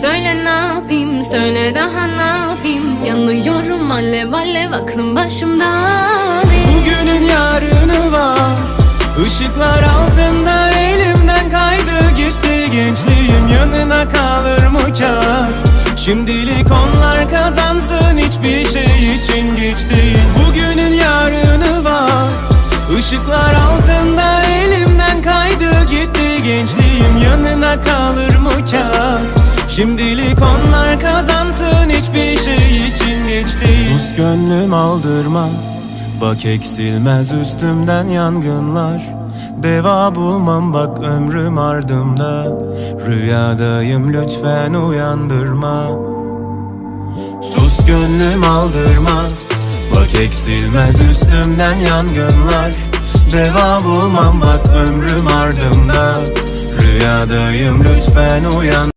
Söyle ne yapayım, söyle daha ne yapayım? Yanıyorum alev alev aklım başımda. Değil Bugünün yarını var. Işıklar altında elimden kaydı. Gitti Gençliğim yanına kalır mı kar? Şimdilik onlar kazansın hiçbir şey için geç değil. Bugünün yarını var. Işıklar altında elimden kaydı. Gitti Gençliğim yanına kalır mı kar Şimdilik onlar kazansın hiçbir şey için geç değil. Sus gönlüm aldırma Bak eksilmez üstümden yangınlar. Deva bulmam bak ömrüm ardımda. Rüyadayım lütfen uyandırma. Sus gönlüm aldırma Bak eksilmez üstümden yangınlar. Deva bulmam bak ömrüm ardımda. Rüyadayım lütfen uyan